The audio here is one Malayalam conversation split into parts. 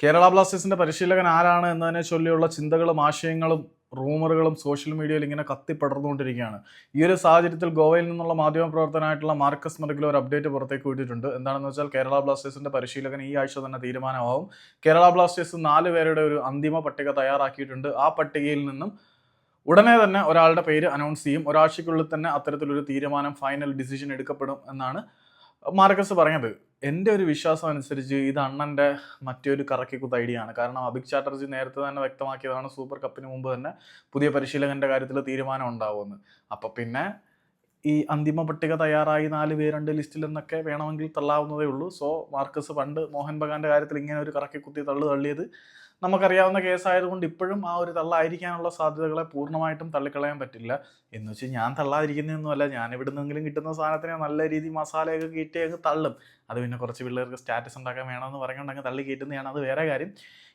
കേരള ബ്ലാസ്റ്റേഴ്സിന്റെ പരിശീലകൻ ആരാണ് എന്നതിനെ ചൊല്ലിയുള്ള ചിന്തകളും ആശയങ്ങളും റൂമറുകളും സോഷ്യൽ മീഡിയയിൽ ഇങ്ങനെ കത്തിപ്പടർന്നുകൊണ്ടിരിക്കുകയാണ് ഈ ഒരു സാഹചര്യത്തിൽ ഗോവയിൽ നിന്നുള്ള മാധ്യമ പ്രവർത്തനമായിട്ടുള്ള മാർക്കസ് മെർഗിൽ ഒരു അപ്ഡേറ്റ് പുറത്തേക്ക് വിട്ടിട്ടുണ്ട്. എന്താണെന്ന് വെച്ചാൽ കേരള ബ്ലാസ്റ്റേഴ്സിന്റെ പരിശീലകൻ ഈ ആഴ്ച തന്നെ തീരുമാനമാവും. കേരള ബ്ലാസ്റ്റേഴ്സ് നാല് പേരുടെ ഒരു അന്തിമ പട്ടിക തയ്യാറാക്കിയിട്ടുണ്ട്. ആ പട്ടികയിൽ നിന്നും ഉടനെ തന്നെ ഒരാളുടെ പേര് അനൗൺസ് ചെയ്യും. ഒരാഴ്ചയ്ക്കുള്ളിൽ തന്നെ അത്തരത്തിലൊരു തീരുമാനം ഫൈനൽ ഡിസിഷൻ എടുക്കപ്പെടും എന്നാണ് മാർക്കസ് പറഞ്ഞത് എന്റെ ഒരു വിശ്വാസം അനുസരിച്ച് ഇത് അണ്ണന്റെ മറ്റൊരു കറക്കിക്കുത്ത് ഐഡിയ ആണ്. കാരണം അഭിക് ചാറ്റർജി നേരത്തെ തന്നെ വ്യക്തമാക്കിയതാണ് സൂപ്പർ കപ്പിന് മുമ്പ് തന്നെ പുതിയ പരിശീലകന്റെ കാര്യത്തിൽ തീരുമാനം ഉണ്ടാവുമെന്ന്. അപ്പം പിന്നെ ഈ അന്തിമ പട്ടിക തയ്യാറായി നാല് പേരുണ്ട് ലിസ്റ്റിൽ നിന്നൊക്കെ വേണമെങ്കിൽ തള്ളാവുന്നതേ ഉള്ളൂ. സോ മാർക്കസ് പണ്ട് മോഹൻ ബഗാന്റെ കാര്യത്തിൽ ഇങ്ങനെ ഒരു കറക്കി കറക്കിക്കുത്തി തള്ളു തള്ളിയത് നമുക്കറിയാവുന്ന കേസായതുകൊണ്ട് ഇപ്പോഴും ആ ഒരു തള്ളായിരിക്കാനുള്ള സാധ്യതകളെ പൂർണമായിട്ടും തള്ളിക്കളയാൻ പറ്റില്ല. എന്ന് വെച്ച് ഞാൻ തള്ളാതിരിക്കുന്നതൊന്നുമല്ല. ഞാൻ എവിടെ നിന്നെങ്കിലും കിട്ടുന്ന സാധനത്തിനെ നല്ല രീതിയിൽ മസാലയൊക്കെ കീറ്റി അങ്ങ് തള്ളും. അത് പിന്നെ കുറച്ച് പിള്ളേർക്ക് സ്റ്റാറ്റസ് ഉണ്ടാക്കാൻ വേണമെന്ന് പറഞ്ഞുകൊണ്ട് തള്ളി കയറ്റുന്നതാണ് അത് വേറെ കാര്യം.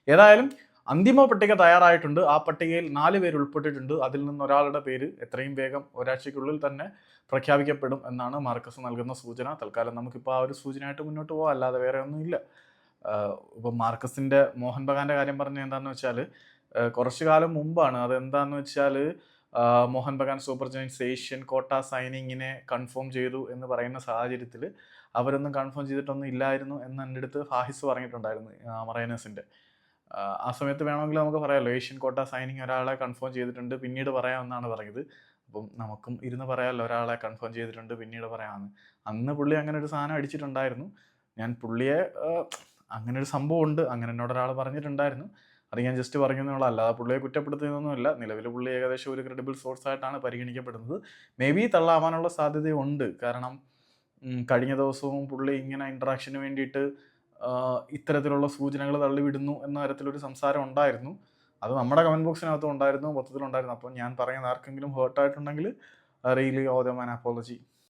ഏതായാലും അന്തിമ പട്ടിക തയ്യാറായിട്ടുണ്ട്. ആ പട്ടികയിൽ നാല് പേര് ഉൾപ്പെട്ടിട്ടുണ്ട്. അതിൽ നിന്ന് ഒരാളുടെ പേര് എത്രയും വേഗം ഒരാഴ്ചയ്ക്കുള്ളിൽ തന്നെ പ്രഖ്യാപിക്കപ്പെടും എന്നാണ് മാർക്കസ് നൽകുന്ന സൂചന. തൽക്കാലം നമുക്കിപ്പോൾ ആ ഒരു സൂചനയായിട്ട് മുന്നോട്ട് പോകാം. അല്ലാതെ വേറെ ഒന്നുമില്ല. ഇപ്പം മാർക്കസിന്റെ മോഹൻ ബഗാന്റെ കാര്യം പറഞ്ഞത് എന്താണെന്ന് വെച്ചാൽ കുറച്ചു കാലം മുമ്പാണ് അതെന്താണെന്ന് വെച്ചാൽ Mohun Bagan super giants Asian quota സൈനിങ്ങിനെ confirm ചെയ്തു എന്ന് പറയുന്ന സാഹചര്യത്തിൽ അവരൊന്നും കൺഫേം ചെയ്തിട്ടൊന്നും ഇല്ലായിരുന്നു എന്ന് എന്റെ അടുത്ത് ഫാഹിസ് പറഞ്ഞിട്ടുണ്ടായിരുന്നു മറൈനേഴ്സിന്റെ. ആ സമയത്ത് വേണമെങ്കിൽ നമുക്ക് പറയാമല്ലോ ഏഷ്യൻ കോട്ട സൈനിങ് ഒരാളെ കൺഫേം ചെയ്തിട്ടുണ്ട് പിന്നീട് പറയാമെന്നാണ് പറഞ്ഞത്. അപ്പം നമുക്കും ഇരുന്ന് പറയാമല്ലോ ഒരാളെ കൺഫേം ചെയ്തിട്ടുണ്ട് പിന്നീട് പറയാമെന്ന്. അന്ന് പുള്ളി അങ്ങനെ ഒരു സാധനം അടിച്ചിട്ടുണ്ടായിരുന്നു. ഞാൻ പുള്ളിയെ അങ്ങനെ ഒരു സംഭവം ഉണ്ട് അങ്ങനെ എന്നോട് ഒരാൾ പറഞ്ഞിട്ടുണ്ടായിരുന്നു. അത് ഞാൻ ജസ്റ്റ് പറഞ്ഞെന്നുള്ള അല്ലാതെ പുള്ളിയെ കുറ്റപ്പെടുത്തുന്നൊന്നുമില്ല നിലവിൽ പുള്ളി ഏകദേശം ഒരു ക്രെഡിബിൾ സോഴ്സ് ആയിട്ടാണ് പരിഗണിക്കപ്പെടുന്നത്. മേ ബി തള്ളാവാനുള്ള സാധ്യതയുണ്ട്. കാരണം കഴിഞ്ഞ ദിവസവും പുള്ളി ഇങ്ങനെ ഇൻട്രാക്ഷന് വേണ്ടിയിട്ട് ഇത്തരത്തിലുള്ള സൂചനകൾ തള്ളിവിടുന്നു എന്ന തരത്തിലൊരു സംസാരം ഉണ്ടായിരുന്നു. അത് നമ്മുടെ കമന്റ് ബോക്സിനകത്തും ഉണ്ടായിരുന്നു മൊത്തത്തിലുണ്ടായിരുന്നു. അപ്പോൾ ഞാൻ പറയുന്ന ആർക്കെങ്കിലും ഹേർട്ടായിട്ടുണ്ടെങ്കിൽ really owe the man apology